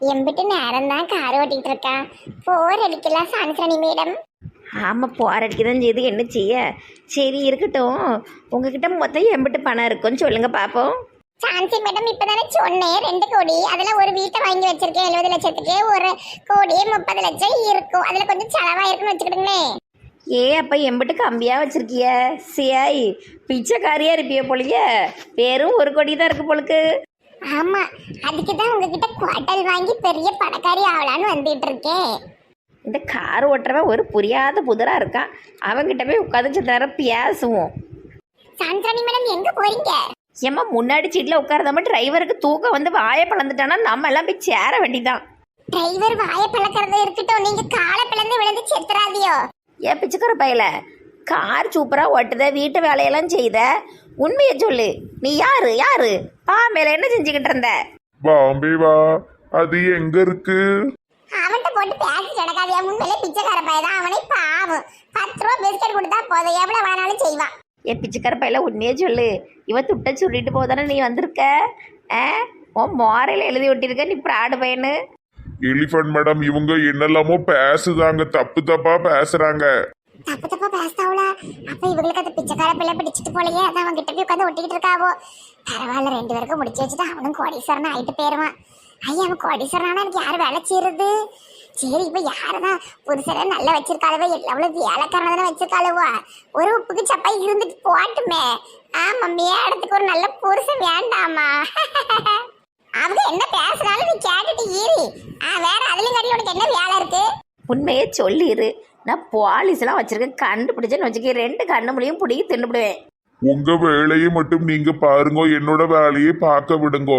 எம்பிட்டு நேரம் தான் கார் ஓட்டிட்டு இருக்கான். போர் அடிக்கலாம் சான்சனி மேடம்? ஆமாம் போராடிக்க தான் செய்து. என்ன செய்ய? சரி இருக்கட்டும். உங்ககிட்ட மொத்தம் எம்பிட்டு பணம் இருக்குன்னு சொல்லுங்க பார்ப்போம் சான்சி மேடம் இப்பதானே சொன்னேன். ரெண்டு கோடி. அதுல ஒரு வீட்டை வாங்கி வச்சிருக்கேன். எழுபது லட்சத்துக்கு ஒரு கோடி முப்பது லட்சம் இருக்கும். அதுல கொஞ்சம் செலவா இருக்குன்னு வச்சுக்கிடுங்களேன். ஏ அப்போ எம்பிட்டு கம்மியாக வச்சிருக்கிய? சியாய் பிச்சைக்காரியா இருப்பிய போலிய? வெறும் ஒரு கோடி தான் இருக்கு போலுக்கு. ஆமா அதுக்கு தான் உங்ககிட்ட குவாட்டல் வாங்கி பெரிய பணக்காரி ஆகலான்னு வந்துட்டு இருக்கேன் இந்த கார் ஓட்டுறவன் ஒரு புரியாத புதராக இருக்கான் அவங்கிட்ட போய் உட்காந்து சில நேரம் பேசுவோம். சான்சனி மேடம் எங்க போறீங்க? ஏம்மா முன்னாடி சீட்டில் உட்காரதாம டிரைவருக்கு தூக்கம் வந்து வாயை பழந்துட்டானா நம்ம எல்லாம் போய் சேர வேண்டிதான். டிரைவர் வாய பழக்கிறது இருக்கட்டும் நீங்க காலை பிளந்து விழுந்து செத்துறாதியோ. ஏன் பிச்சைக்கார பையல கார் சூப்பராக ஓட்டுத வீட்டு வேலையெல்லாம் செய்த உண்மையை சொல்லு. நீ யாரு? யாரு? பா மேல என்ன செஞ்சுக்கிட்டு இருந்த? பாம்பே வா. அது எங்க இருக்கு? அவன்கிட்ட போட்டு பேசி கிடக்காதியா முன்னாலே பிச்சைக்கார பையதான் அவனே பாவம். பத்து ரூபா பிஸ்கட் கொடுத்தா போதும். எவ்வளவு வேணாலும் செய்வான் ஏன் பிச்சைக்கார பையல உண்மையே சொல்லு. இவ துட்ட சொல்லிட்டு போதானே நீ வந்திருக்க? ஆ? உன் மோரையில் எழுதி ஒட்டியிருக்க நீ ப்ராடு பையனு? எலிஃபண்ட் மேடம் இவங்க என்னெல்லாமோ பேசுதாங்க. தப்பு தப்பா பேசுறாங்க. தப்பு தப்பா பேசுதாவுல அப்ப இவங்களுக்கு அந்த பிச்சைக்கார பிள்ளை பிடிச்சிட்டு போலயே. அதான் அவன் கிட்ட போய் உட்காந்து ஒட்டிக்கிட்டு இருக்காவோ. பரவாயில்ல ரெண்டு பேருக்கும் முடிச்சு வச்சுட்டு அவனும் கோடீஸ்வரன் ஆயிட்டு போயிருவான். ஐயா அவன் கோடீஸ்வரனானா எனக்கு யார் வேலை செய்யறது? சரி இப்ப யாருதான் புதுசாக நல்லா வச்சிருக்காளவோ? எவ்வளவு வேலைக்காரன தானே வச்சிருக்காளவோ? ஒரு உப்புக்கு சப்பாய் இருந்துட்டு போட்டுமே. ஆமா மேடத்துக்கு ஒரு நல்ல புருஷன் வேண்டாமா? அவங்க என்ன பேசுனாலும் நீ கேட்டுட்டு ஈரி ஆ வேற அதுலயும் கட்டி உனக்கு என்ன வேலை இருக்கு? உண்மையே சொல்லிடு நான் பாலிஸ்லாம் வச்சிருக்கேன். கண்டுபிடிச்சேன்னு வச்சுக்க ரெண்டு கண்ணு முடியும் பிடிக்கி தின்னுபிடுவேன். உங்க வேலையை மட்டும் நீங்க பாருங்க என்னோட வேலையை பார்க்க விடுங்க.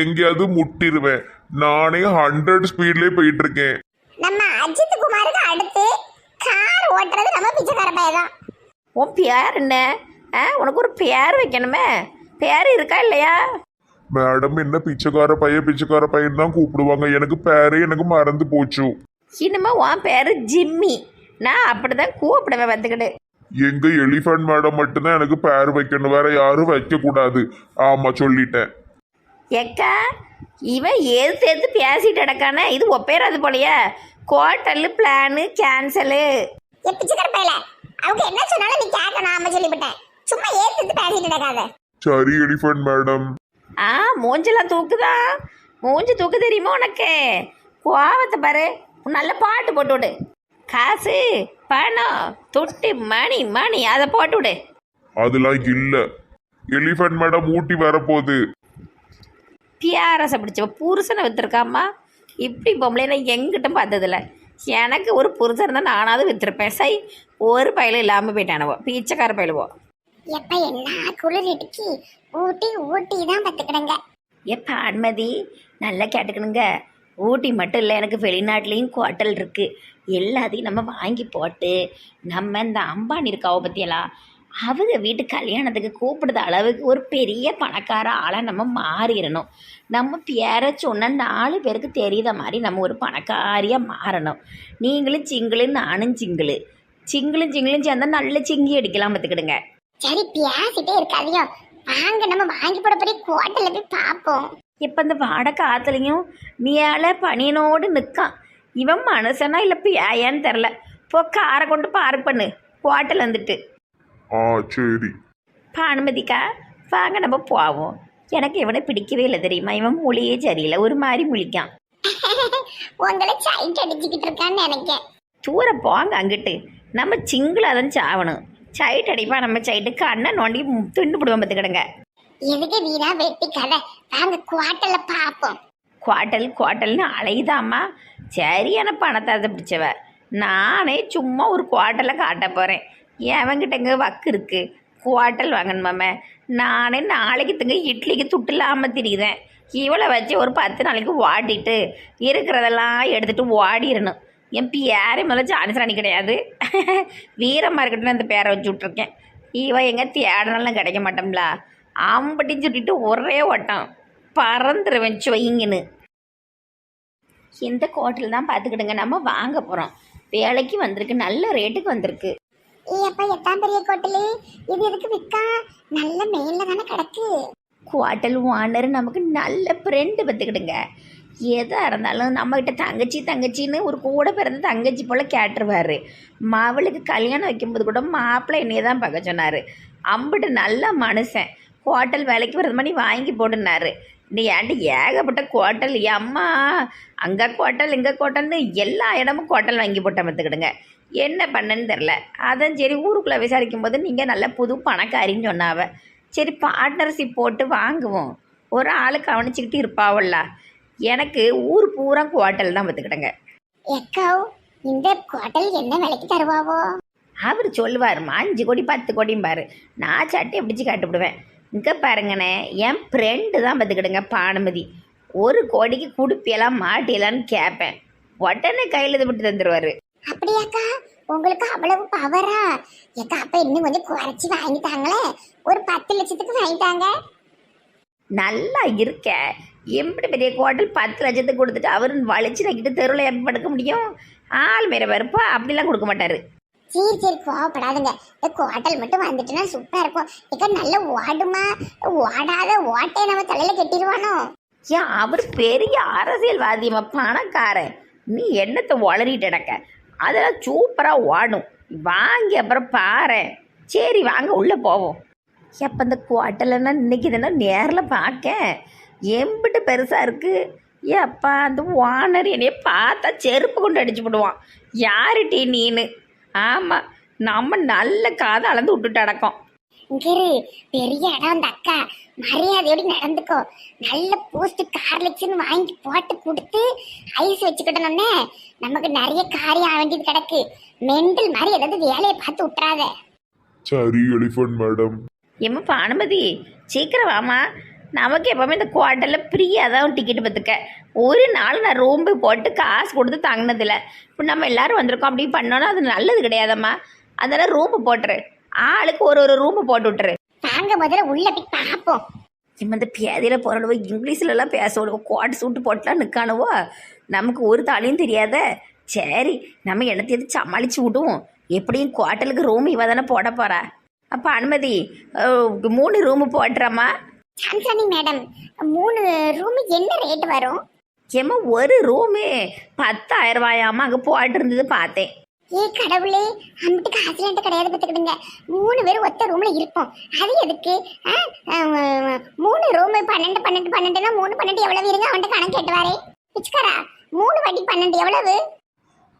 எங்கேயாவது முட்டிருவேன். நானே ஹண்ட்ரட் ஸ்பீட்லயே போயிட்டு இருக்கேன் நம்ம அஜித் குமாருக்கு அடுத்து கார் ஓட்டுறது நம்ம பிச்சைக்கார பையன் தான். உன் பேர் என்ன? ஆ உனக்கு ஒரு பேர் வைக்கணுமே. பேர் இருக்கா இல்லையா? மேடம் என்ன பிச்சைக்கார பையன் பிச்சைக்கார பையன் தான் கூப்பிடுவாங்க. எனக்கு பேரே எனக்கு மறந்து போச்சு. இனிமே உன் பேர் ஜிம்மி. நான் அப்படிதான் கூப்பிடுவேன் வந்துக்கிட்டு எங்க எலிஃபண்ட் மேடம் மட்டும்தான் எனக்கு பேர் வைக்கணும். வேற யாரும் வைக்க கூடாது ஆமா சொல்லிட்டேன். எக்கா இவன் ஏது சேர்த்து பேசிட்டு கிடக்கானே? இது ஒப்பேராது போலையா. கோட்டலு பிளானு கேன்சலு என் பிச்சைக்கார பையல. அவங்க என்ன சொன்னாலும் நீ கேட்கணும் ஆமா சொல்லிவிட்டேன். சும்மா ஏத்து பேசிட்டு நடக்காத சரி எலிஃபண்ட் மேடம் ஆ மூஞ்செல்லாம் தூக்குதா? மூஞ்சி தூக்கு தெரியுமா உனக்கு? கோவத்தை பாரு. நல்ல பாட்டு போட்டு விடு. காசு பணம் துட்டு மணி மணி அதை போட்டு விடு அதெல்லாம் இல்ல. எலிஃபண்ட் மேடம் ஊட்டி வரப்போகுது. பியாரசை பிடிச்சவ புருஷனை விற்றுருக்காம்மா இப்படி பொம்பளை நான் எங்கிட்டும் பார்த்ததில்ல. எனக்கு ஒரு புருஷன் இருந்தால் நானாவது விற்றுருப்பேன் சை ஒரு பயிலும் இல்லாமல் போயிட்டானவோ பீச்சக்கார பயிலுவோ எப்ப என்ன குளிர் இடுக்கி ஊட்டி ஊட்டி தான் பத்துக்கிடுங்க எப்போ அனுமதி நல்லா கேட்டுக்கணுங்க. ஊட்டி மட்டும் இல்லை எனக்கு வெளிநாட்டிலையும் குவாட்டல் இருக்குது எல்லாத்தையும் நம்ம வாங்கி போட்டு நம்ம இந்த அம்பானி இருக்காவோ பற்றியெல்லாம் அவங்க வீட்டு கல்யாணத்துக்கு கூப்பிடுத அளவுக்கு ஒரு பெரிய பணக்கார ஆளாக நம்ம மாறிடணும். நம்ம பேரை சொன்ன நாலு பேருக்கு தெரியுத மாதிரி நம்ம ஒரு பணக்காரியாக மாறணும். நீங்களும் சிங்கிளு நானும் சிங்கிளு. சிங்கிளும் சிங்கிளும் சேர்ந்தா நல்ல சிங்கி அடிக்கலாம் பார்த்துக்கிடுங்க. சரி பேசிட்டே இருக்காதியோ. வாங்க நம்ம வாங்கி போட போய் கோட்டல போய் பார்ப்போம். இப்போ இந்த வாடகை காத்துலையும் மேலே பனியனோடு நிற்கான் இவன் மனுஷனா இல்லை ஏன்னு தெரில. போ காரை கொண்டு பார்க் பண்ணு. ஹோட்டல் வந்துட்டு ஆ சரி. பா அனுமதிக்கா. வாங்க நம்ம போவோம். எனக்கு இவனை பிடிக்கவே இல்லை தெரியுமா? இவன் மொழியே சரியில்லை. ஒரு மாதிரி முழிக்கான். உங்களை சைட் அடிச்சுக்கிட்டு இருக்கான்னு நினைக்கேன். தூர போங்க அங்கிட்டு. நம்ம சிங்கிளாக தான் சாவணும். சைட் அடிப்பா நம்ம சைட்டுக்கு அண்ணன் நோண்டி துண்டு போடுவோம் பார்த்துக்கிடுங்க. எதுக்கு வீணா வெட்டி கதை? வாங்க குவாட்டல பார்ப்போம். குவாட்டல் குவாட்டல்னு அலையுதாம்மா. சரியான பணத்தை அதை பிடிச்சவ? நானே சும்மா ஒரு குவாட்டலை காட்ட போகிறேன் எவங்கிட்ட வக்கு இருக்குது குவாட்டல் வாங்கணுமாமே? நானே நாளைக்கு தங்க இட்லிக்கு துட்டு இல்லாமல் திரியுதேன் இவளை வச்சு ஒரு பத்து நாளைக்கு ஓட்டிட்டு இருக்கிறதெல்லாம் எடுத்துட்டு ஓடிடணும் என் பேரே முதல்ல ஜான்சராணி கிடையாது. வீரமாக இருக்கட்டும் அந்த பேரை வச்சு விட்ருக்கேன் இவன் எங்கே தேடனாலும் கிடைக்க மாட்டோம்ல. ஆம்பட்டின்னு சொல்லிட்டு ஒரே ஓட்டம் பறந்துருவேன் சுவைங்கன்னு. இந்த கோட்டில் தான் பார்த்துக்கிடுங்க. நம்ம வாங்க போகிறோம் வேலைக்கு வந்திருக்கு. நல்ல ரேட்டுக்கு வந்திருக்கு. ஏ அப்பா பெரிய கோட்டலு இது எதுக்கு விக்கா? நல்ல மேல தானே கிடக்கு. குவாட்டல் ஓனர் நமக்கு நல்ல ஃப்ரெண்டு பார்த்துக்கிடுங்க. எதாக இருந்தாலும் நம்மக்கிட்ட தங்கச்சி தங்கச்சின்னு ஒரு கூட பிறந்த தங்கச்சி போல் கேட்டுருவாரு. மவளுக்கு கல்யாணம் வைக்கும்போது கூட மாப்பிள்ளை என்னைய தான் பார்க்க சொன்னார். அம்பிட்டு நல்ல மனுஷன். ஹோட்டல் வேலைக்கு வரது மாதிரி வாங்கி போடுனாரு. நீ ஏன்ட்டு ஏகப்பட்ட கோட்டல் அம்மா அங்கே கோட்டல் இங்கே கோட்டல்னு எல்லா இடமும் கோட்டல் வாங்கி போட்ட பார்த்துக்கிடுங்க. என்ன பண்ணேன்னு தெரில அதான் சரி ஊருக்குள்ளே விசாரிக்கும் போது நீங்கள் நல்ல புது பணக்காரின்னு சொன்னாவ. சரி பார்ட்னர்ஷிப் போட்டு வாங்குவோம். ஒரு ஆள் கவனிச்சுக்கிட்டு இருப்பாவல்ல. எனக்கு ஊர் பூரா குவாட்டல் தான் பார்த்துக்கிடுங்க. எக்காவ் இந்த ஹோட்டல் என்ன விலைக்கு தருவாவோ? அவர் சொல்லுவாருமா அஞ்சு கோடி பத்து கோடிம்பாரு. நான் சட்டையை பிடிச்சி காட்டுவிடுவேன். இங்கே பாருங்கண்ணே என் ஃப்ரெண்டு தான் பார்த்துக்கிடுங்க பானுமதி. ஒரு கோடிக்கு குடுப்பியெல்லாம் மாட்டியலான்னு கேட்பேன் உடனே கையில் இது விட்டு தந்துடுவார் அப்படியாக்கா? உங்களுக்கு அவ்வளவு பவரா ஏக்கா அப்ப இன்னும் கொஞ்சம் குறைச்சி வாங்கிட்டாங்களே? ஒரு பத்து லட்சத்துக்கு வாங்கிட்டாங்க. நல்லா இருக்க. எப்படி பெரிய கோட்டல் பத்து லட்சத்துக்கு கொடுத்துட்டு அவர் வலிச்சு நக்கிட்டு தெருவில் எப்படி படுக்க முடியும்? ஆள் மேல வெறுப்பா அப்படிலாம் கொடுக்க மாட்டார். சரி சரி கோவப்படாதுங்க. இந்த குவாட்டல் மட்டும் வந்துட்டுனா சூப்பராக இருக்கும். ஏக்கா நல்ல ஓடுமா? ஓடாத ஓட்டையை நம்ம தலையில் கட்டிடுவானோ ஏன் அவர் பெரிய அரசியல்வாதிமா பணக்காரன். நீ என்னத்தை வளரிட்டு நடக்க? அதெல்லாம் சூப்பராக ஓடும். வாங்கி அப்புறம் பாரு. சரி வாங்க உள்ளே போவோம். எப்போ இந்த குவாட்டலன்னா இன்னைக்கு தானே நேரில் பார்க்க. எம்பிட்டு பெருசாக இருக்குது ஏப்பா அந்த ஓனர் என்னைய பார்த்தா செருப்பு கொண்டு அடிச்சு விடுவான் யாருட்டி நீனு? ஆமாம் நம்ம நல்ல காதை அளந்து விட்டுட்டு அடக்கம் இங்கிரு பெரிய இடம் அந்த அக்கா. மரியாதையோட நடந்துக்கோ. நல்ல போஸ்ட் கார்லெக்ஸ்னு வாங்கி போட்டு கொடுத்து ஐஸ் வச்சுக்கிட்டோம்னே நமக்கு நிறைய காரியம் ஆக வேண்டியது கிடக்கு. மெண்டல் மாதிரி ஏதாவது வேலையை பார்த்து விட்டுறாத. சரி எலிஃபண்ட் மேடம் ஏம்மா பானுமதி சீக்கிரம் வாமா நமக்கு எப்பவுமே இந்த குவார்ட்டரில் ஃப்ரீயாக தான் டிக்கெட் பார்த்துக்க. ஒரு நாள் நான் ரூம்பு போட்டு காசு கொடுத்து தங்கினதில்ல. இப்போ நம்ம எல்லாரும் வந்திருக்கோம். அப்படி பண்ணோன்னா அது நல்லது கிடையாதம்மா. அதெல்லாம் ரூம்பு போட்டுரு. ஆளுக்கு ஒரு ஒரு ரூம்பு போட்டு விட்டுரு. வாங்க முதல்ல உள்ள போய் பார்ப்போம். இம்மா இந்த பேதியில் போகிறவோ இங்கிலீஷ்லலாம் பேச விடுவோம் கோட் சூட்டு போட்டுலாம் நிற்கானுவோ நமக்கு ஒரு தாலியும் தெரியாத. சரி நம்ம என்னத்தையாவது சமாளித்து விடுவோம். எப்படியும் குவார்ட்டலுக்கு ரூம் இவ தானே போட போகிறா அப்போ அனுமதி மூணு ரூமு போட்டுறம்மா. சாம்சானி மேடம் மூணு ரூம் என்ன ரேட் வரும்? ஏம்மா ஒரு ரூமு பத்தாயிரம் ரூபாயாம்மா அங்கே போட்டு இருந்தது பார்த்தேன். ஏ கடவுளே அம்பிட்டு காசு என்கிட்ட கிடையாது பார்த்துக்கிடுங்க. மூணு பேரும் ஒத்த ரூம்ல இருப்போம். அது எதுக்கு? ஆ, மூணு ரூம் பன்னெண்டு பன்னெண்டு பன்னெண்டுனா மூணு பன்னெண்டு எவ்வளவு இருங்க? அவன்கிட்ட கணக்கு கேட்டுவாரே. பிச்சுக்காரா மூணு வாட்டி பன்னெண்டு எவ்வளவு?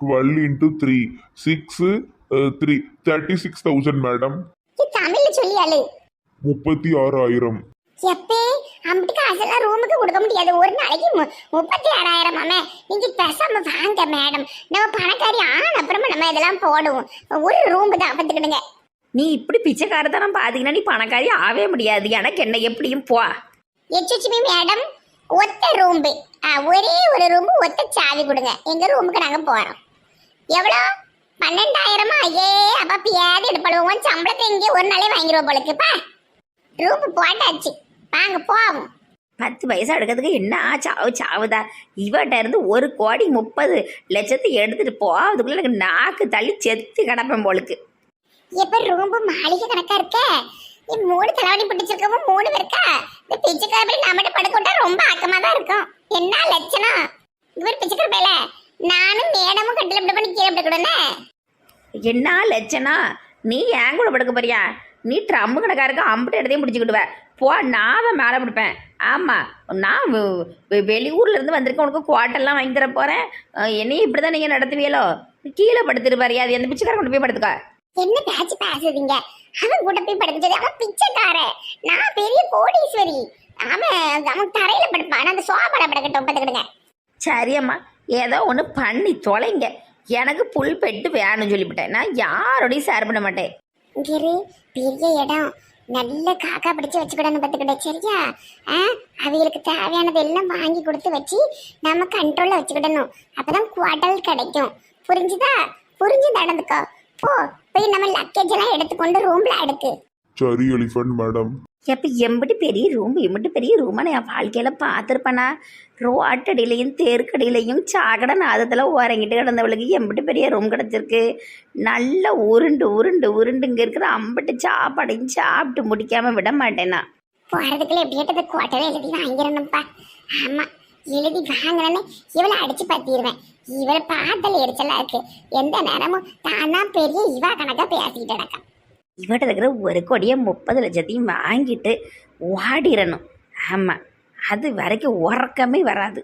Twelve into three six three thirty six thousand madam நீ தமிழ்ல சொல்லியாளு. முப்பத்தி ஆறாயிரம். எப்பே அம்பிட்டு காசெல்லாம் ரூமுக்கு கொடுக்க முடியாது. ஒரு நாளைக்கு மு- முப்பத்தி ஆறாயிரம் மாமே. நீங்க பேசாம வாங்க மேடம் நம்ம பணக்காரி ஆன அப்புறமா நம்ம இதெல்லாம் போடுவோம். ஒரு ரூம் தான் பார்த்துக்கிடுங்க. நீ இப்படி பிச்சைக்காரத்தனம் பார்த்தீங்கன்னா நீ பணக்காரி ஆவே முடியாது. எனக்கு என்ன எப்படியும் போ. எச்எச்பி மேடம் ஒத்த ரூம்பு ஒரே ஒரு ரூம் ஒத்த சாவி கொடுங்க. எங்க ரூமுக்கு நாங்க போறோம். எவ்வளோ? பன்னெண்டாயிரமா? ஐயே அப்பா பியாதி எடுப்படுவோம் சம்பளத்தை இங்கே ஒரு நாளே வாங்கிடுவோம் போலக்குப்பா ரூம் போட்டாச்சு. வாங்க போவோம். பத்து பைசா எடுக்கிறதுக்கு என்ன சாவு சாவுதா? இவட்ட இருந்து ஒரு கோடி முப்பது லட்சத்தை எடுத்துட்டு போகிறதுக்குள்ள எனக்கு நாக்கு தள்ளி செத்து கிடப்பேன் போலுக்கு. எப்ப ரூம் மாளிகை கணக்கா இருக்க? மூணு தலைவலி பிடிச்சிருக்கவும் மூணு பேருக்கா? இந்த பிச்சைக்கார நம்மகிட்ட படுக்கொண்டா ரொம்ப ஆக்கமா தான் இருக்கும். என்ன லட்சணம்? இவர் பிச்சைக்கார பேல நானும் மேடமும் கட்டில இப்படி பண்ணி கீழே படுக்கணும்னே என்ன லட்சணம்? நீ ஏன் கூட படுக்க போறியா? நீ ட்ரம்மு கணக்காருக்கு அம்பிட்டு இடத்தையும் பிடிச்சிக்கிடுவ போ நான் தான் மேலே பிடிப்பேன். ஆமாம் நான் வெ- வெ- வெளியூர்ல இருந்து வந்திருக்கேன். உனக்கு குவாட்டெல்லாம் வாங்கி தர போகிறேன் என்னையும் இப்படி தான் நீங்கள் நடத்துவீங்களோ? கீழே படுத்துட்டு பாரு அது எந்த பிச்சைக்காரன் கொண்டு போய் படுத்துக்கோ. என்ன பேச்சு பேசுறீங்க? அவன் கூட போய் சொல்லி அவன் பிச்சைக்காரன். நான் பெரிய கோடீஸ்வரி. அவன் அவன் தரையில படுப்பான். அந்த சோபால படுக்கட்டும் பார்த்துக்கிடுங்க சரியம்மா ஏதோ ஒன்று பண்ணி தொலைங்க. எனக்கு புல் பெட்டு வேணும்னு சொல்லிவிட்டேன். நான் யாரோடையும் ஷேர் பண்ண மாட்டேன். பெரிய இடம். நல்ல காக்கா பிடிச்சு வச்சுக்கிடணும் பார்த்துக்கிட்ட சரியா? ஆ அவங்களுக்கு தேவையானது எல்லாம் வாங்கி கொடுத்து வச்சு நம்ம கண்ட்ரோலில் வச்சுக்கிடணும். அப்பதான் குவாட்டல் கிடைக்கும். புரிஞ்சுதா? புரிஞ்சு நடந்துக்கோ. போ போய் நம்ம லக்கேஜ் எல்லாம் எடுத்துக்கொண்டு ரூம்ல அடுக்கு. சரி எலிஃபண்ட் மேடம் எப்போ எம்பிட்டு பெரிய ரூம் எம்பிட்டு பெரிய ரூமை நான் என் வாழ்க்கையில் பார்த்துருப்பேனா ரோட்டடியிலையும் தேர்க்கடியிலையும் சாக்கடை நாதத்தில் உறங்கிட்டு கிடந்தவளுக்கு எம்பிட்டு பெரிய ரூம் கிடச்சிருக்கு. நல்ல உருண்டு உருண்டு உருண்டு இங்கே இருக்கிற அம்பிட்டு சாப்பாடையும் சாப்பிட்டு முடிக்காமல் விட மாட்டேனா. போறதுக்குள்ள எப்படியாட்டு குவாட்டல் எழுதி வாங்கிடணும்ப்பா ஆமா எழுதி வாங்கினேன்னு இவளை அடிச்சு பத்திடுவேன். இவளை பார்த்தல் எரிச்சலாக இருக்குது எந்த நேரமும் தான் தான் பெரிய இவா கணக்கா பேசிக்கிட்டு நடக்கா இவட்ட இருக்கிற ஒரு கோடியே முப்பது லட்சத்தையும் வாங்கிட்டு ஓடிடணும் ஆமாம் அது வரைக்கும் உறக்கமே வராது.